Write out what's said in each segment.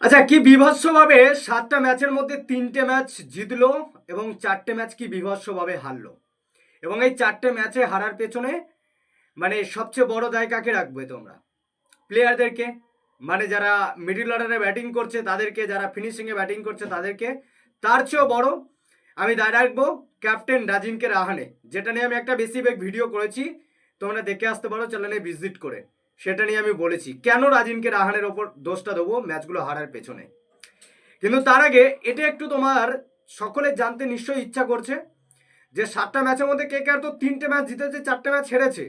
আচ্ছা কি বিভৎসভাবে সাতটা ম্যাচের মধ্যে তিনটে ম্যাচ জিতলো এবং চারটে ম্যাচ কি বিভৎসভাবে হারলো? এবং এই চারটে ম্যাচে হারার পেছনে মানে সবচেয়ে বড় দায় কাকে রাখবে তোমরা? প্লেয়ারদেরকে? মানে যারা মিডিল অর্ডারে ব্যাটিং করছে, তাদেরকে, যারা ফিনিশিংয়ে ব্যাটিং করছে, তাদেরকে? তার চেয়েও বড় আমি দায় রাখব ক্যাপ্টেন রাজিনকে রাহানে, যেটা নিয়ে আমি একটা বেশি বেগ ভিডিও করেছি। তোমরা দেখে আসতে পারো চ্যানেলে ভিজিট করে। সেটা নিয়ে আমি বলেছি, কেন রাজিনকে রাহানের ওপর দোষটা দেবো ম্যাচগুলো হারার পেছনে? কিন্তু তার আগে এটা একটু তোমার সকলে জানতে নিশ্চয়ই ইচ্ছা করছে যে সাতটা ম্যাচের মধ্যে কে কে আর তো তিনটে ম্যাচ জিতেছে, চারটে ম্যাচ হেরেছে।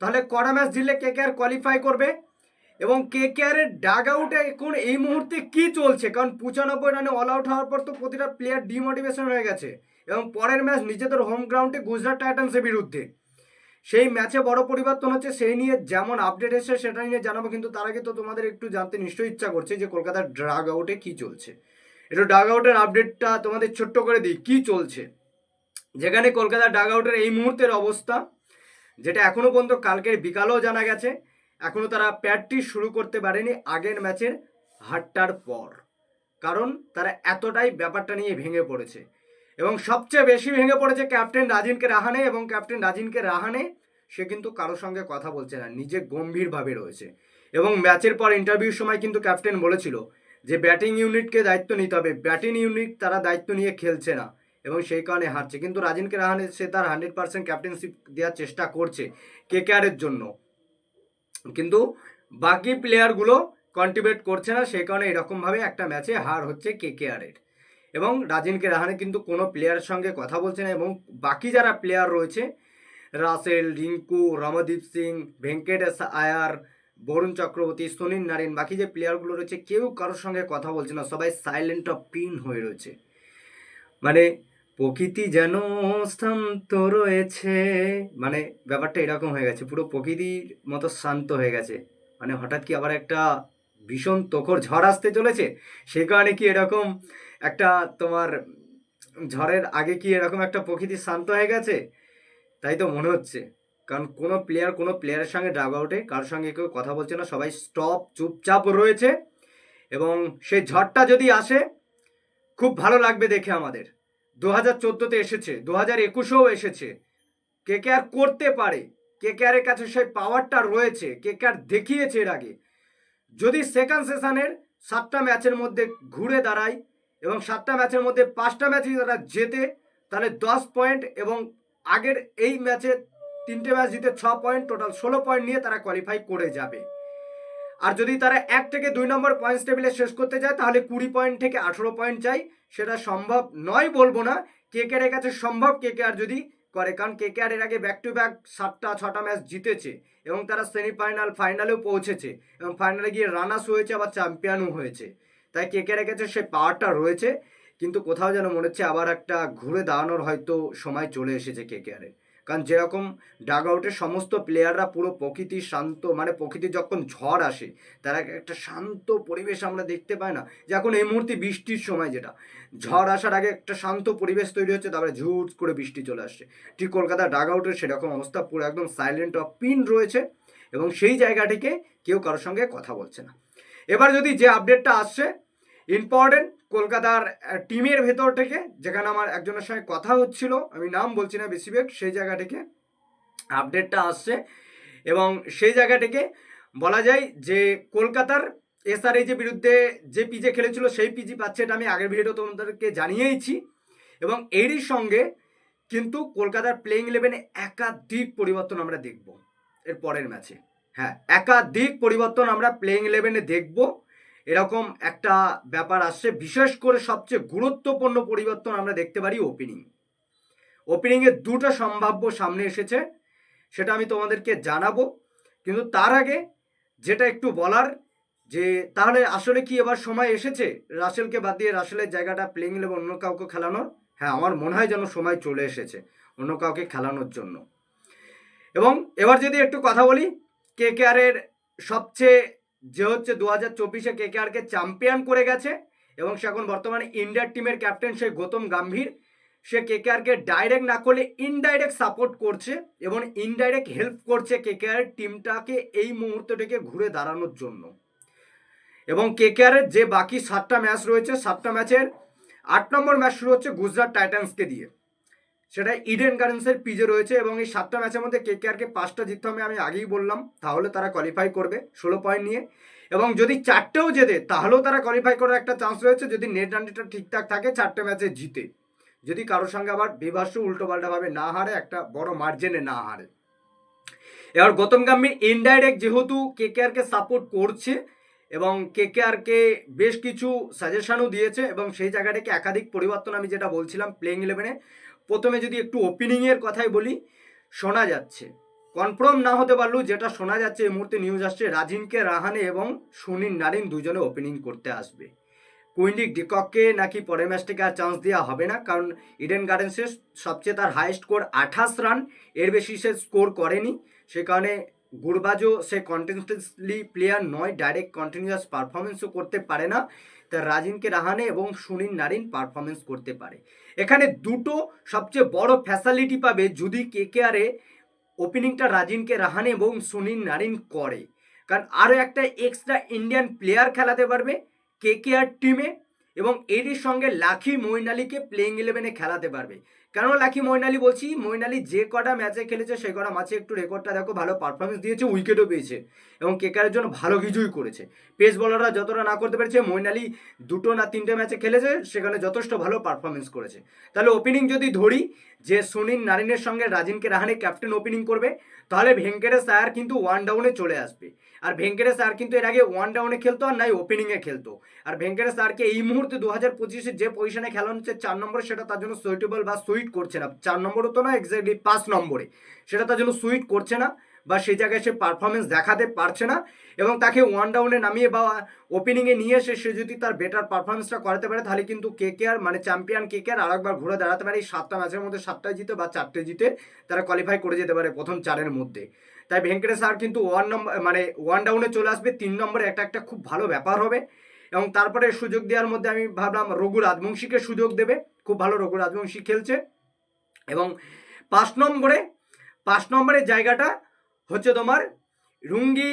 তাহলে কটা ম্যাচ জিতলে কে কে আর কোয়ালিফাই করবে? এবং কে কে আর এর ডাগ আউটে এখন এই মুহূর্তে কি চলছে? কারণ পঁচানব্বই রানে অল আউট হওয়ার পর তো প্রতিটা প্লেয়ার ডিমোটিভেশন হয়ে গেছে। এবং পরের ম্যাচ নিজেদের হোম গ্রাউন্ডে গুজরাট টাইটান্সের বিরুদ্ধে। সেই ম্যাচে বড় পরিবর্তন হচ্ছে, সেই নিয়ে যেমন আপডেট এসছে, সেটা নিয়ে জানাব। কিন্তু তার আগে তো তোমাদের একটু জানতে নিশ্চয়ই ইচ্ছা করছে যে কলকাতার ড্রাগ আউটে কি চলছে। একটু ডাগ আউটের আপডেটটা তোমাদের ছোট্ট করে দিই। কি চলছে? যেখানে কলকাতার ডাগ আউটের এই মুহূর্তের অবস্থা, যেটা এখনও পর্যন্ত কালকের বিকালেও জানা গেছে, এখনও তারা প্র্যাকটিস শুরু করতে পারেনি আগের ম্যাচের হারটার পর। কারণ তারা এতটাই ব্যাপারটা নিয়ে ভেঙে পড়েছে। এবং সবচেয়ে বেশি ভেঙে পড়েছে ক্যাপ্টেন রাজিনকে রাহানে এবং ক্যাপ্টেন রাজিনকে রাহানে সে কিন্তু কারোর সঙ্গে কথা বলছে না, নিজে গম্ভীরভাবে রয়েছে। এবং ম্যাচের পর ইন্টারভিউর সময় কিন্তু ক্যাপ্টেন বলেছিল যে ব্যাটিং ইউনিটকে দায়িত্ব নিতে হবে। ব্যাটিং ইউনিট তারা দায়িত্ব নিয়ে খেলছে না এবং সেই কারণে হারছে। কিন্তু রাজিনকে রাহানে সে তার হান্ড্রেড পার্সেন্ট ক্যাপ্টেনশিপ দেওয়ার চেষ্টা করছে কে কেয়ারের জন্য। কিন্তু বাকি প্লেয়ারগুলো কন্ট্রিবিউট করছে না, সেই কারণে এরকমভাবে একটা ম্যাচে হার হচ্ছে কে কেয়ারের এবং রাজিনকে রাহানে কিন্তু কোনো প্লেয়ারের সঙ্গে কথা বলছে না এবং বাকি যারা প্লেয়ার রয়েছে, রাসেল, রিঙ্কু, রমদীপ সিং, ভেঙ্কটেশ আয়ার, বরুণ চক্রবর্তী, সুনীল নারিন, বাকি যে প্লেয়ারগুলো রয়েছে, কেউ কারোর সঙ্গে কথা বলছে না, সবাই সাইলেন্ট অফ পিন হয়ে রয়েছে। মানে প্রকৃতি যেন শান্ত রয়েছে মানে ব্যাপারটা এরকম হয়ে গেছে, পুরো প্রকৃতির মতো শান্ত হয়ে গেছে। মানে হঠাৎ কি আবার একটা ভীষণ তখর ঝড় আসতে চলেছে? সে কারণে কি এরকম একটা তোমার ঝড়ের আগে কি এরকম একটা প্রকৃতি শান্ত হয়ে গেছে? তাই তো মনে হচ্ছে। কারণ কোনো প্লেয়ার কোনো প্লেয়ারের সঙ্গে ড্রাগ আউটে কারোর সঙ্গে কেউ কথা বলছে না, সবাই স্টপ চুপচাপ রয়েছে এবং সেই ঝড়টা যদি আসে, খুব ভালো লাগবে দেখে আমাদের। দু হাজার চোদ্দোতে এসেছে দু হাজার একুশেও এসেছে। কে কে আর করতে পারে? কে কে আরের কাছে সেই পাওয়ারটা রয়েছে? কে কে আর দেখিয়েছে এর আগে? যদি সেকেন্ড সেশনের সাতটা ম্যাচের মধ্যে ঘুরে দাঁড়ায় এবং সাতটা ম্যাচের মধ্যে পাঁচটা ম্যাচই তারা জেতে, তাহলে দশ পয়েন্ট এবং আগের এই ম্যাচে তিনটে ম্যাচ জিতে ছ পয়েন্ট, টোটাল ষোলো পয়েন্ট নিয়ে তারা কোয়ালিফাই করে যাবে। আর যদি তারা এক থেকে দুই নম্বর পয়েন্ট টেবিলে শেষ করতে যায়, তাহলে কুড়ি পয়েন্ট থেকে আঠেরো পয়েন্ট চাই। সেটা সম্ভব নয় বলব না। কে কে আর কাছে সম্ভব, কে কে আর যদি করে, কারণ কে কে আর এর আগে ব্যাক টু ব্যাক সাতটা, ছটা ম্যাচ জিতেছে এবং তারা সেমিফাইনাল ফাইনালেও পৌঁছেছে এবং ফাইনালে গিয়ে রানার্স হয়েছে, আবার চ্যাম্পিয়নও হয়েছে। তাই কে কে আর কাছে সেই পাওয়ারটা রয়েছে, কিন্তু কোথাও যেন মনে হচ্ছে আবার একটা ঘুরে দাঁড়ানোর হয়তো সময় চলে এসেছে কে কে আরে। কারণ যেরকম ডাগ আউটের সমস্ত প্লেয়াররা পুরো প্রকৃতি শান্ত মানে প্রকৃতি যখন ঝড় আসে, তারা একটা শান্ত পরিবেশ আমরা দেখতে পাই না। যে এখন এই মুহূর্তে বৃষ্টির সময় যেটা। ঝড় আসার আগে একটা শান্ত পরিবেশ তৈরি হচ্ছে, তারপরে ঝুট করে বৃষ্টি চলে আসছে। ঠিক কলকাতা ডাগ আউটের সেরকম অবস্থা, পুরো একদম সাইলেন্ট অফ পিন রয়েছে এবং সেই জায়গাটিকে কেউ কারোর সঙ্গে কথা বলছে না। এবার যদি যে আপডেটটা আসছে ইম্পর্টেন্ট কলকাতার টিমের ভেতর থেকে, যেখানে আমার একজনের সঙ্গে কথা হচ্ছিল, আমি নাম বলছি না বেশি বেগ সেই জায়গা থেকে আপডেটটা আসছে। এবং সেই জায়গা থেকে বলা যায় যে, কলকাতার এসআরএইচের বিরুদ্ধে যে পিজে খেলেছিল, সেই পিজি পাচ্ছে এটা আমি আগের ভিডিও তোমাদেরকে জানিয়েইছি। এবং এরই সঙ্গে কিন্তু কলকাতার প্লেইং ইলেভেনে একাধিক পরিবর্তন আমরা দেখব, এর পরের ম্যাচে হ্যাঁ একাধিক পরিবর্তন আমরা প্লেইং ইলেভেনে দেখব। এরকম একটা ব্যাপার আসছে। বিশেষ করে সবচেয়ে গুরুত্বপূর্ণ পরিবর্তন আমরা দেখতে পারি ওপেনিং ওপেনিংয়ে দুটো সম্ভাব্য সামনে এসেছে, সেটা আমি তোমাদেরকে জানাব। কিন্তু তার আগে যেটা একটু বলার, যে তাহলে আসলে কি এবার সময় এসেছে? রাসেলকে বাদ দিয়ে রাসেলের জায়গাটা প্লেইং ইলেভেন অন্য কাউকে খেলানোর? হ্যাঁ আমার মনে হয় যেন সময় চলে এসেছে অন্য কাউকে খেলানোর জন্য। এবং এবার যদি একটু কথা বলি কে কে আরের সবচেয়ে যে হচ্ছে দু হাজার চব্বিশে কে কে আরকে চ্যাম্পিয়ন করে গেছে এবং সে এখন বর্তমানে ইন্ডিয়ার টিমের ক্যাপ্টেন সেই গৌতম গাম্ভীর। সে কে কে আরকে ডাইরেক্ট না করলে ইনডাইরেক্ট সাপোর্ট করছে এবং ইনডাইরেক্ট হেল্প করছে কে কে আর টিমটাকে এই মুহূর্তটাকে ঘুরে দাঁড়ানোর জন্য। এবং কে কে কেকেআরের যে বাকি সাতটা ম্যাচ রয়েছে, সাতটা ম্যাচের আট নম্বর ম্যাচ শুরু হচ্ছে গুজরাট টাইটান্সকে দিয়ে। সেটা ইডেন গার্ডেন্সের পিজে রয়েছে এবং এই সাতটা ম্যাচের মধ্যে কে কে কেকেআরকে পাঁচটা জিততে হবে আমি আগেই বললাম, তাহলে তারা কোয়ালিফাই করবে ষোলো পয়েন্ট নিয়ে। এবং যদি চারটেও জেতে, তাহলেও তারা কোয়ালিফাই করার একটা চান্স রয়েছে যদি নেট রানটা ঠিকঠাক থাকে চারটে ম্যাচে জিতে। যদি কারোর সঙ্গে আবার বিভাস্য উল্টোপাল্টাভাবে না হারে, একটা বড় মার্জিনে না হারে। এবার গৌতম গাম্ভীর ইনডাইরেক্ট যেহেতু কে কে কেকেআরকে সাপোর্ট করছে এবং কে কে কেকেআরকে বেশ কিছু সাজেশনও দিয়েছে এবং সেই জায়গাটাকে একাধিক পরিবর্তন আমি যেটা বলছিলাম প্লেইং ইলেভেনে প্রথমে যদি একটু ওপেনিংয়ের কথাই বলি, শোনা যাচ্ছে। কনফার্ম না হতে পারলেও যেটা শোনা যাচ্ছে, এই মুহূর্তে নিউজ আসছে, রাজিনকে, রাহানে এবং সুনীল, নারিন দুজনে ওপেনিং করতে আসবে। কুইন্ডিক ডিকককে নাকি পরের ম্যাচ থেকে আর চান্স দেওয়া হবে না, কারণ ইডেন গার্ডেন্সের সবচেয়ে তার হাইয়েস্ট স্কোর আঠাশ রান এর বেশি সে স্কোর করেনি। সে কারণে গুরবাজও সে কন্টিনিউসলি প্লেয়ার নয় ডাইরেক্ট কন্টিনিউয়াস পারফরমেন্সও করতে পারে না। রাজিনকে রাহানে এবং সুনীল নারিন পারফরমেন্স করতে পারে। এখানে দুটো সবচেয়ে বড় ফ্যাসালিটি পাবে যদি কে কে কেকেআরে ওপেনিংটা রাজিনকে রাহানে এবং সুনীল নারিন করে। কারণ আরও একটা এক্সট্রা ইন্ডিয়ান প্লেয়ার খেলাতে পারবে কে কে আর টিমে এবং এরই সঙ্গে লাখি মইন আলীকে প্লেইং ইলেভেনে খেলাতে পারবে। কেন লাখি মইন বলছি? মইন যে কটা ম্যাচে খেলেছে সেই কটা ম্যাচে একটু রেকর্ডটা দেখো, ভালো পারফরমেন্স দিয়েছে উইকেটও পেয়েছে এবং কেকারের জন্য ভালো কিছুই করেছে। পেস বলাররা যতটা না করতে পেরেছে মইন দুটো না তিনটে ম্যাচে খেলেছে, সেখানে যথেষ্ট ভালো পারফরমেন্স করেছে। তাহলে ওপেনিং যদি ধরি, যে সুনীল নারিনের সঙ্গে রাজিনকে রাহানে ক্যাপ্টেন ওপেনিং করবে তাহলে ভেঙ্কটেশ আয়ার কিন্তু ওয়ান ডাউনে চলে আসবে। আর ভেঙ্কটেশ আয়ার কিন্তু এর আগে ওয়ান ডাউনে খেলতো আর নাই ওপেনিংয়ে খেলতো। আর ভেঙ্কটেশ আয়ারকে এই মুহূর্তে দু হাজার পঁচিশে যে পজিশনে খেলানো হচ্ছে চার নম্বরে, সেটা তার জন্য সুইটেবল বা সুইট করছে না। চার নম্বরও তো না এক্স্যাক্টলি পাঁচ নম্বরে। সেটা তার জন্য সুইট করছে না। বা সেই জায়গায় সে পারফরমেন্স দেখাতে পারছে না এবং তাকে ওয়ান ডাউনে নামিয়ে বা ওপেনিংয়ে নিয়ে এসে সে যদি তার বেটার পারফরমেন্সটা করাতে পারে, তাহলে কিন্তু কে কে আর মানে চ্যাম্পিয়ন কে কে আর আরেকবার ঘুরে দাঁড়াতে পারে। এই সাতটা ম্যাচের মধ্যে সাতটায় জিতে বা চারটে জিতে তারা কোয়ালিফাই করে যেতে পারে প্রথম চারের মধ্যে। তাই ভেঙ্কটেশ আর কিন্তু ওয়ান নম্বর মানে ওয়ান ডাউনে চলে আসবে। তিন নম্বরে একটা একটা খুব ভালো ব্যাপার হবে। এবং তারপরে সুযোগ দেওয়ার মধ্যে আমি ভাবলাম রঘু রাজবংশীকে সুযোগ দেবে। খুব ভালো রঘু রাজবংশী খেলছে। এবং পাঁচ নম্বরে, পাঁচ নম্বরের জায়গাটা হচ্ছে তোমার রুঙ্গি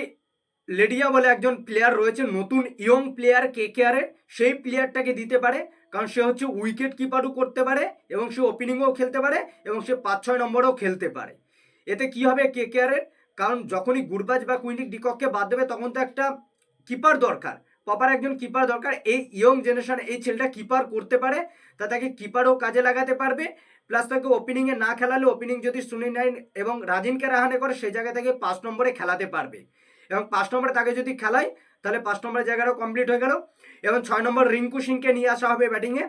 লেডিয়া বলে একজন প্লেয়ার রয়েছে, নতুন ইয়ং প্লেয়ার কে কেয়ারে সেই প্লেয়ারটাকে দিতে পারে। কারণ সে হচ্ছে উইকেট কিপারও করতে পারে এবং সে ওপেনিংও খেলতে পারে এবং সে পাঁচ ছয় নম্বরেও খেলতে পারে। এতে কি হবে কে কেয়ারের কারণ যখনই গুরবাজ বা কুইন্ডিক ডিকককে বাদ দেবে, তখন তো একটা কিপার দরকার। প্রপার একজন কিপার দরকার। এই ইয়ং জেনারেশন এই ছেলেটা কিপার করতে পারে, তা তাকে কিপারও কাজে লাগাতে পারবে। প্লাস তাকে ওপেনিংয়ে না খেলালে ওপেনিং যদি সুনীল নাইন এবং রাজিনকে রাহানে করে, সেই জায়গা থেকে পাঁচ নম্বরে খেলাতে পারবে। এবং পাঁচ নম্বরে তাকে যদি খেলায়, তাহলে পাঁচ নম্বরের জায়গাটাও কমপ্লিট হয়ে গেল। এবং ছয় নম্বর রিঙ্কু সিংকে নিয়ে আসা হবে ব্যাটিংয়ে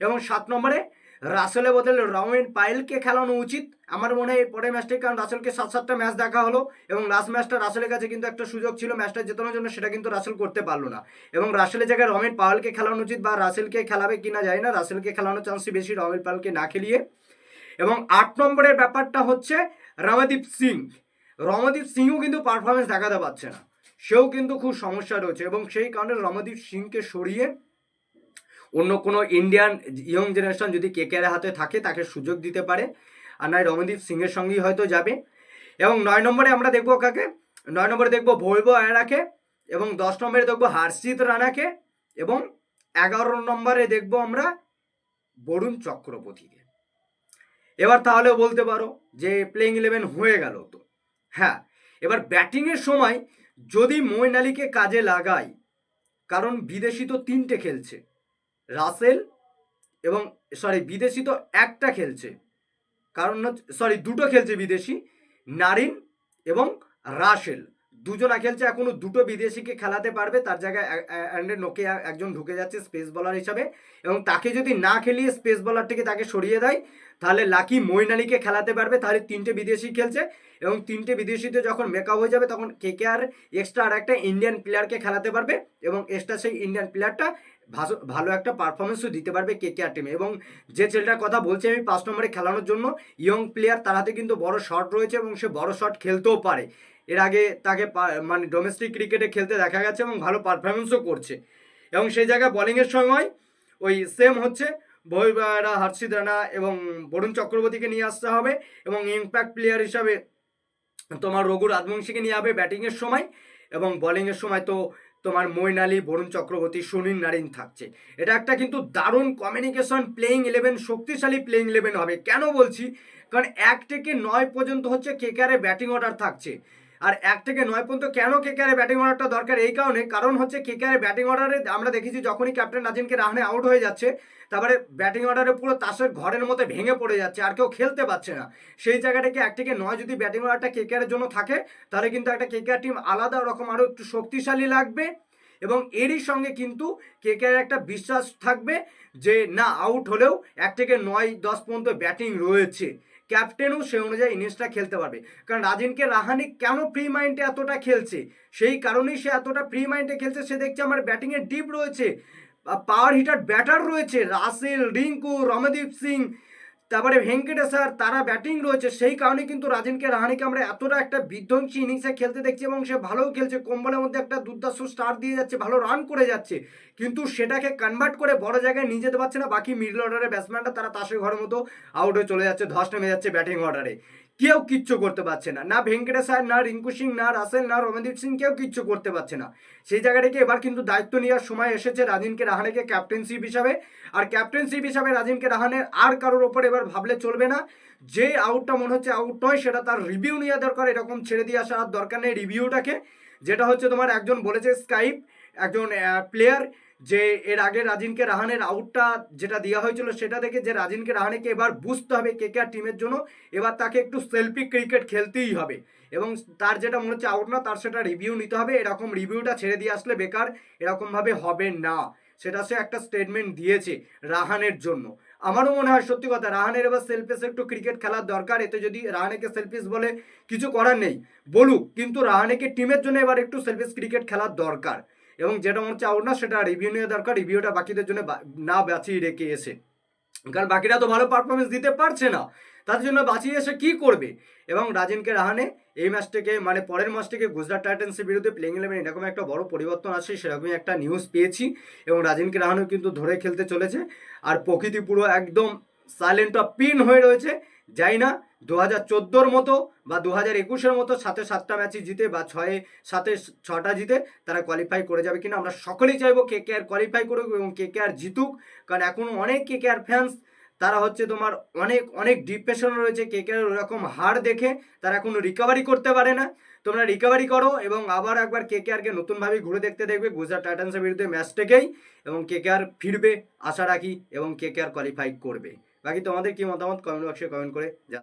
এবং সাত নম্বরে রাসেলের বদলে রাউয়েন পায়েলকে খেলানো উচিত। আমার মনে হয় পরের ম্যাচটাই কারণ রাসেলকে সাত সাতটা ম্যাচ দেখা হলো। এবং লাস্ট ম্যাচটা রাসেলের কাছে কিন্তু একটা সুযোগ ছিল ম্যাচটা জেতানোর জন্য, সেটা কিন্তু রাসেল করতে পারল না। এবং রাসেলের জায়গায় রমেন পাওয়ালকে খেলানো উচিত বা রাসেলকে খেলাবে কিনা যায় না। রাসেলকে খেলানোর চান্সই বেশি রমেন পাওয়ালকে না খেলিয়ে। এবং আট নম্বরের ব্যাপারটা হচ্ছে রমদীপ সিং। রমদীপ সিংও কিন্তু পারফরমেন্স দেখাতে পারছে না। সেও কিন্তু খুব সমস্যা রয়েছে এবং সেই কারণে রমদীপ সিংকে সরিয়ে অন্য কোনো ইন্ডিয়ান ইয়ং জেনারেশন যদি কেকের হাতে থাকে, তাকে সুযোগ দিতে পারে। আর নয়, রমদীপ সিংয়ের সঙ্গেই হয়তো যাবে। এবং নয় নম্বরে আমরা দেখব কাকে? নয় নম্বরে দেখব ভৈব আয়রাকে এবং দশ নম্বরে দেখব হার্ষিত রানাকে এবং এগারো নম্বরে দেখব আমরা বরুণ চক্রবর্তীকে। এবার তাহলে বলতে পারো যে প্লেইং ইলেভেন হয়ে গেল তো। হ্যাঁ এবার ব্যাটিংয়ের সময় যদি মইন আলীকে কাজে লাগাই, কারণ বিদেশি তো তিনটে খেলছে, রাসেল এবং সরি বিদেশি তো একটা খেলছে, কারণ সরি দুটো খেলছে বিদেশি, নারিন এবং রাসেল। দুজনা খেলছে, এখনও দুটো বিদেশিকে খেলাতে পারবে। তার জায়গায় অ্যান্ডে নোকে একজন ঢুকে যাচ্ছে স্পেস বলার হিসাবে। এবং তাকে যদি না খেলিয়ে স্পেস বলার থেকে তাকে সরিয়ে দেয়, তাহলে লাকি মইন খেলাতে পারবে। তাহলে তিনটে বিদেশি খেলছে। এবং তিনটে বিদেশিতে যখন মেকআপ হয়ে যাবে, তখন কে কে আর এক্সট্রা আর একটা ইন্ডিয়ান প্লেয়ারকে খেলাতে পারবে। এবং এক্সট্রা সেই ইন্ডিয়ান প্লেয়ারটা ভালো একটা পারফরমেন্সও দিতে পারবে কে কে আর টিমে এবং যে ছেলেটার কথা বলছি আমি পাঁচ নম্বরে খেলানোর জন্য ইয়ং প্লেয়ার তার হাতে কিন্তু বড় শট রয়েছে এবং সে বড় শট খেলতেও পারে। এর আগে তাকে মানে ডোমেস্টিক ক্রিকেটে খেলতে দেখা গেছে এবং ভালো পারফরমেন্সও করছে। এবং সেই জায়গায় বলিংয়ের সময় ওই সেম হচ্ছে ভৈবারা হর্ষিত রানা এবং বরুণ চক্রবর্তীকে নিয়ে আসতে হবে এবং ইম্প্যাক্ট প্লেয়ার হিসাবে তোমার রঘু রাজবংশীকে নিয়ে হবে ব্যাটিংয়ের সময় এবং বলিংয়ের সময় তো তোমার মইন আলী, বরুণ চক্রবর্তী, সুনীল নারিন থাকছে। এটা একটা কিন্তু দারুণ কমিউনিকেশন প্লেয়িং ইলেভেন শক্তিশালী প্লেয়িং ইলেভেন হবে। কেন বলছি? কারণ এক থেকে নয় পর্যন্ত হচ্ছে কেকারে ব্যাটিং অর্ডার থাকছে। আর এক থেকে নয় পর্যন্ত কেন কেকারে ব্যাটিং অর্ডারটা দরকার? এই কারণে, কারণ হচ্ছে কেকারে ব্যাটিং অর্ডারে আমরা দেখেছি যখনই ক্যাপ্টেন নাজিমকে রাহানে আউট হয়ে যাচ্ছে তারপরে ব্যাটিং অর্ডারে পুরো তাসের ঘরের মধ্যে ভেঙে পড়ে যাচ্ছে, আর কেউ খেলতে পারছে না। সেই জায়গাটাকে এক থেকে নয় যদি ব্যাটিং অর্ডারটা কেকারের জন্য থাকে, তাহলে কিন্তু একটা কেকার টিম আলাদা রকম আরও একটু শক্তিশালী লাগবে এবং এরই সঙ্গে কিন্তু কেকের একটা বিশ্বাস থাকবে যে না আউট হলেও এক থেকে নয় দশ পর্যন্ত ব্যাটিং রয়েছে। ক্যাপ্টেনও সে অনুযায়ী ইনিংসটা খেলতে পারবে। কারণ রাজিনকে রাহানি কেন প্রি মাইন্ডে এতটা খেলছে? সেই কারণেই সে এতটা প্রি মাইন্ডে খেলছে, সে দেখছে আমার ব্যাটিংয়ের ডিপ রয়েছে। পাওয়ার হিটার ব্যাটার রয়েছে, রাসেল, রিঙ্কু, রমদীপ সিং, তারপরে ভেঙ্কটেশ্বর তারা ব্যাটিং রয়েছে। সেই কারণে কিন্তু রাজেনকে, রাহানিকে আমরা এতটা একটা বিধ্বংসী ইনিংসে খেলতে দেখছি এবং সে ভালোও খেলছে। কম্বলের মধ্যে একটা দুর্দান্ত স্টার দিয়ে যাচ্ছে, ভালো রান করে যাচ্ছে। কিন্তু সেটাকে কনভার্ট করে বড় জায়গায় নিয়ে যেতে পারছে না। বাকি মিডল অর্ডারের ব্যাটসম্যানরা তারা তাসের ঘরের মতো আউট হয়ে চলে যাচ্ছে, ধস নেমে যাচ্ছে ব্যাটিং অর্ডারে কেউ কিচ্ছু করতে পারছে না। না ভেঙ্কটেশ্বর না রিঙ্কু সিং, না রাসেল, না রমনদীপ সিং, কেউ কিচ্ছু করতে পারছে না। সেই জায়গাটাকে এবার কিন্তু দায়িত্ব নেওয়ার সময় এসেছে রাজিনকে রাহানেকে ক্যাপ্টেনশিপ হিসাবে। আর ক্যাপ্টেনশিপ হিসাবে রাজিনকে রাহানের আর কারোর ওপর এবার ভাবলে চলবে না। যে আউটটা মনে হচ্ছে আউট নয়, সেটা তার রিভিউ নেওয়া দরকার। এরকম ছেড়ে দিয়ে আসার দরকার নেই রিভিউটাকে। যেটা হচ্ছে তোমার একজন বলেছে স্কাইপ, একজন প্লেয়ার। যে এর আগে রাজিনকে রাহানের আউটটা যেটা দেওয়া হয়েছিল সেটা দেখে যে রাজিনকে রাহানেকে এবার বুঝতে হবে কে কে টিমের জন্য। এবার তাকে একটু সেলফি ক্রিকেট খেলতেই হবে। এবং তার যেটা মনে হচ্ছে আউট না, তার সেটা রিভিউ নিতে হবে। এরকম রিভিউটা ছেড়ে দিয়ে আসলে বেকার, এরকমভাবে হবে না। সেটা সে একটা স্টেটমেন্ট দিয়েছে রাহানের জন্য। আমারও মনে হয় সত্যি কথা, রাহানের এবার সেলফিস একটু ক্রিকেট খেলার দরকার। এতে যদি রাহানেকে সেলফিস বলে কিছু করার নেই, বলুক। কিন্তু রাহানেকে টিমের জন্য এবার একটু সেলফিস ক্রিকেট খেলার দরকার। এবং যেটা মনে হচ্ছে আউট না, সেটা রিভিউ নেওয়া দরকার। রিভিউটা বাকিদের জন্য না বাঁচিয়ে রেখে এসে। কারণ বাকিরা তো ভালো পারফরমেন্স দিতে পারছে না। তার জন্য বাঁচিয়ে এসে কি করবে? এবং রাজেনকে রাহানে এই ম্যাচটিকে মানে পরের ম্যাচটাকে গুজরাট টাইটান্সের বিরুদ্ধে প্লেইং ইলেভেন এরকম একটা বড় পরিবর্তন আসে সেরকমই একটা নিউজ পেয়েছি। এবং রাজেনকে রাহানেও কিন্তু ধরে খেলতে চলেছে। আর প্রকৃতি পুরো একদম সাইলেন্ট অফ পিন হয়ে রয়েছে। যাই না দু হাজার চোদ্দোর মতো বা দু হাজার একুশের মতো সাথে সাতটা ম্যাচই জিতে বা ছয়ে সাথে ছটা জিতে তারা কোয়ালিফাই করে যাবে কিনা আমরা সকলেই চাইব কে কে আর কোয়ালিফাই করুক এবং কে কে আর জিতুক। কারণ এখন অনেক কে কে আর ফ্যান্স তারা হচ্ছে তোমার অনেক অনেক ডিপ্রেশন রয়েছে, কে কে আর ওরকম হার দেখে তারা এখনও রিকভারি করতে পারে না। তোমরা রিকভারি করো এবং আবার একবার কে কে আরকে নতুনভাবে ঘুরে দেখতে দেখবে গুজরাট টাইটান্সের বিরুদ্ধে ম্যাচটাকেই এবং কে কে আর ফিরবে, আশা রাখি, এবং কে কে আর কোয়ালিফাই করবে। বাকি তোমাদের কি মতামত কমেন্ট বক্সে কমেন্ট করে জানাও।